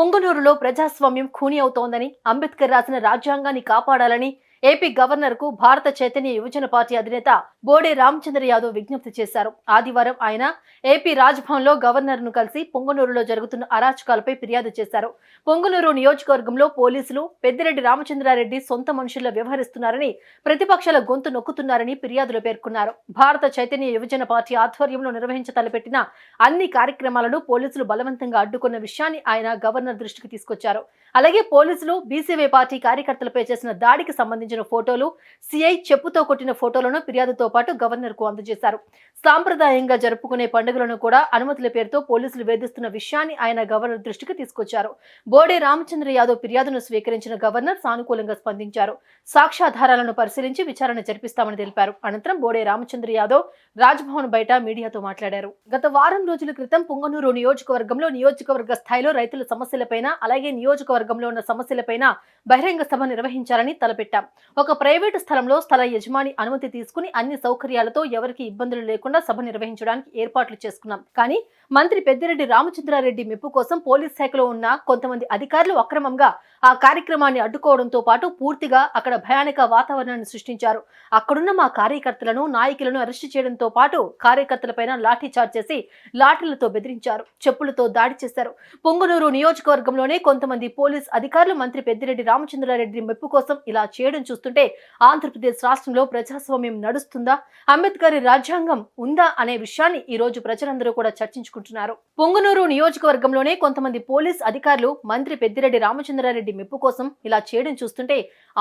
పొంగనూరులో ప్రజాస్వామ్యం ఖూని అవుతోందని అంబేద్కర్ రాసిన రాజ్యాంగాన్ని కాపాడాలని ఏపీ గవర్నర్కు భారత చైతన్య యువజన పార్టీ అధినేత బోడే రామచంద్ర యాదవ్ విజ్ఞప్తి చేశారు. ఆదివారం ఆయన ఏపీ రాజ్భవన్లో గవర్నర్ను కలిసి పొంగనూరులో జరుగుతున్న అరాచకాలపై ఫిర్యాదు చేశారు. పొంగనూరు నియోజకవర్గంలో పోలీసులు పెద్దిరెడ్డి రామచంద్రారెడ్డి సొంత మనుషుల్లో వ్యవహరిస్తున్నారని ప్రతిపక్షాల గొంతు నొక్కుతున్నారని ఫిర్యాదులో పేర్కొన్నారు. భారత చైతన్య యువజన పార్టీ ఆధ్వర్యంలో నిర్వహించ తలపెట్టిన అన్ని కార్యక్రమాలను పోలీసులు బలవంతంగా అడ్డుకున్న విషయాన్ని ఆయన గవర్నర్ దృష్టికి తీసుకొచ్చారు. అలాగే పోలీసులు బీసీవై పార్టీ కార్యకర్తలపై చేసిన దాడికి సంబంధించి సంబంధించిన ఫోటోలు సిఐ చెప్పుతో కొట్టిన ఫోటోలను ఫిర్యాదుతో పాటు గవర్నర్కు అందజేశారు. సాంప్రదాయంగా జరుపుకునే పండుగలను కూడా అనుమతుల పేరుతో పోలీసులు వేధిస్తున్న విషయాన్ని ఆయన గవర్నర్ దృష్టికి తీసుకొచ్చారు. బోడే రామచంద్ర యాదవ్ ఫిర్యాదును స్వీకరించిన గవర్నర్ సానుకూలంగా స్పందించారు. సాక్ష్యాధారాలను పరిశీలించి విచారణ జరిపిస్తామని తెలిపారు. అనంతరం బోడే రామచంద్ర యాదవ్ రాజ్భవన్ బయట మీడియాతో మాట్లాడారు. గత వారం రోజుల క్రితం పుంగనూరు నియోజకవర్గంలో నియోజకవర్గ స్థాయిలో రైతుల సమస్యలపైన అలాగే నియోజకవర్గంలో ఉన్న సమస్యలపైన బహిరంగ సభ నిర్వహించాలని తలపెట్టాం. ఒక ప్రైవేటు స్థలంలో స్థల యజమాని అనుమతి తీసుకుని అన్ని సౌకర్యాలతో ఎవరికి ఇబ్బందులు లేకుండా సభ నిర్వహించడానికి ఏర్పాట్లు చేసుకున్నాం. కానీ మంత్రి పెద్దిరెడ్డి రామచంద్రారెడ్డి మెప్పు కోసం పోలీస్ శాఖలో ఉన్న కొంతమంది అధికారులు అక్రమంగా ఆ కార్యక్రమాన్ని అడ్డుకోవడంతో పాటు పూర్తిగా అక్కడ భయానక వాతావరణాన్ని సృష్టించారు. అక్కడున్న మా కార్యకర్తలను నాయకులను అరెస్టు చేయడంతో పాటు కార్యకర్తలపైన లాఠీ చార్జ్ చేసి లాఠీలతో బెదిరించారు చెప్పులతో దాడి చేశారు. పొంగునూరు నియోజకవర్గంలోనే కొంతమంది పోలీస్ అధికారులు మంత్రి పెద్దిరెడ్డి రామచంద్రారెడ్డి మెప్పు కోసం ఇలా చేయడం చూస్తుంటే ఆంధ్రప్రదేశ్ రాష్ట్రంలో ప్రజాస్వామ్యం నడుస్తుందా? అంబేద్కర్ రాజ్యాంగం ఉందా? అనే విషయాన్ని ఈ రోజు ప్రజలందరూ కూడా చర్చించుకుంటున్నారు. పొంగునూరు నియోజకవర్గంలోనే కొంతమంది పోలీస్ అధికారులు మంత్రి పెద్దిరెడ్డి రామచంద్రారెడ్డి మెప్పు కోసం ఇలా చేయడం చూస్తుంటే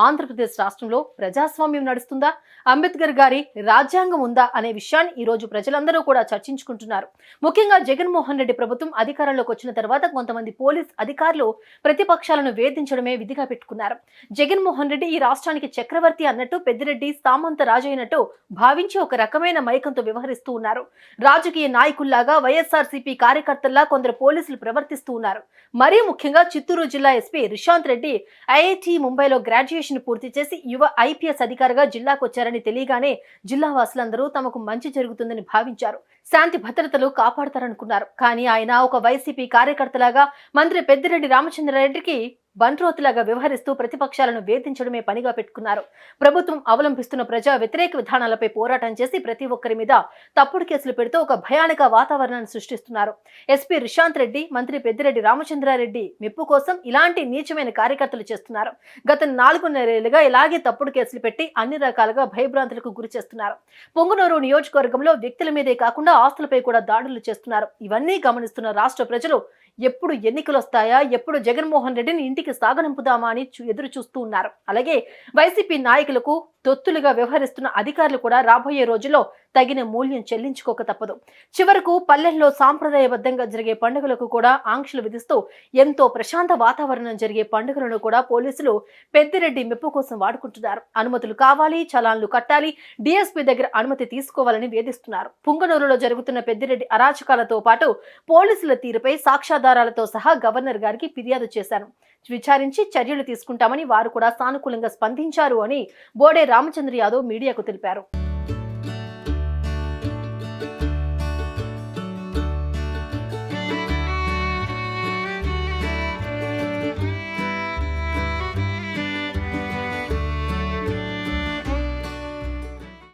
ఆంధ్రప్రదేశ్ రాష్ట్రంలో ప్రజాస్వామ్యం నడుస్తుందా? అంబేద్కర్ గారి రాజ్యాంగం ఉందా? అనే విషయాన్ని ఈ రోజు ప్రజలందరూ కూడా చర్చించుకుంటున్నారు. ముఖ్యంగా జగన్మోహన్ రెడ్డి ప్రభుత్వం అధికారంలోకి వచ్చిన తర్వాత కొంతమంది పోలీస్ అధికారులు ప్రతిపక్షాలను వేధించడమే విధిగా పెట్టుకున్నారు. జగన్మోహన్ రెడ్డి ఈ రాష్ట్రానికి చక్రవర్తి అన్నట్టు పెద్దిరెడ్డి సామంత రాజైనట్టు భావించి ఒక రకమైన మైకంతో వ్యవహరిస్తూ ఉన్నారు. రాజకీయ నాయకుల్లాగా వైఎస్ఆర్సీపీ కార్యకర్తల్లా కొందరు పోలీసులు ప్రవర్తిస్తూ ఉన్నారు. మరీ ముఖ్యంగా చిత్తూరు జిల్లా ఎస్పీ రిషాంత్ రెడ్డి ఐఐటి ముంబైలో గ్రాడ్యుయేషన్ పూర్తి చేసి యువ ఐపీఎస్ అధికారిగా జిల్లాకు వచ్చారని తెలియగానే జిల్లా వాసులందరూ తమకు మంచి జరుగుతుందని భావించారు. శాంతి భద్రతలు కాపాడతారనుకున్నారు. కానీ ఆయన ఒక వైసీపీ కార్యకర్తలాగా మంత్రి పెద్దిరెడ్డి రామచంద్రారెడ్డికి బంట్రోతులాగా వ్యవహరిస్తూ ప్రతిపక్షాలను వేధించడమే పనిగా పెట్టుకున్నారు. ప్రభుత్వం అవలంబిస్తున్న ప్రజా వ్యతిరేక విధానాలపై పోరాటం చేసి ప్రతి ఒక్కరి మీద తప్పుడు కేసులు పెడుతూ ఒక భయానక వాతావరణాన్ని సృష్టిస్తున్నారు. ఎస్పీ రిషాంత్ రెడ్డి మంత్రి పెద్దిరెడ్డి రామచంద్రారెడ్డి మెప్పు కోసం ఇలాంటి నీచమైన కార్యకర్తలు చేస్తున్నారు. గత నాలుగున్నరేళ్ళుగా ఇలాగే తప్పుడు కేసులు పెట్టి అన్ని రకాలుగా భయభ్రాంతులకు గురి చేస్తున్నారు. పొంగునూరు నియోజకవర్గంలో వ్యక్తుల మీదే కాకుండా ఆస్తులపై కూడా దాడులు చేస్తున్నారు. ఇవన్నీ గమనిస్తున్న రాష్ట్ర ప్రజలు ఎప్పుడు ఎన్నికలు వస్తాయా ఎప్పుడు జగన్మోహన్ రెడ్డిని ఇంటికి సాగనంపుదామా అని చూ- ఎదురు చూస్తూ ఉన్నారు. అలాగే వైసీపీ నాయకులకు తొత్తులుగా వ్యవహరిస్తున్న అధికారులు కూడా రాబోయే రోజుల్లో తగిన మూల్యం చెల్లించుకోక తప్పదు. చివరకు పల్లెల్లో సాంప్రదాయబద్ధంగా జరిగే పండుగలకు కూడా ఆంక్షలు విధిస్తూ ఎంతో ప్రశాంత వాతావరణం జరిగే పండుగలను కూడా పోలీసులు పెద్దిరెడ్డి మెప్పు కోసం వాడుకుంటున్నారు. అనుమతులు కావాలి చలాన్లు కట్టాలి డిఎస్పీ దగ్గర అనుమతి తీసుకోవాలని వేధిస్తున్నారు. పుంగనూరులో జరుగుతున్న పెద్దిరెడ్డి అరాచకాలతో పాటు పోలీసుల తీరుపై సాక్ష్యాధారాలతో సహా గవర్నర్ గారికి ఫిర్యాదు చేశాను విచారించి చర్యలు తీసుకుంటామని వారు కూడా సానుకూలంగా స్పందించారు అని బోడే రామచంద్ర యాదవ్ మీడియాకు తెలిపారు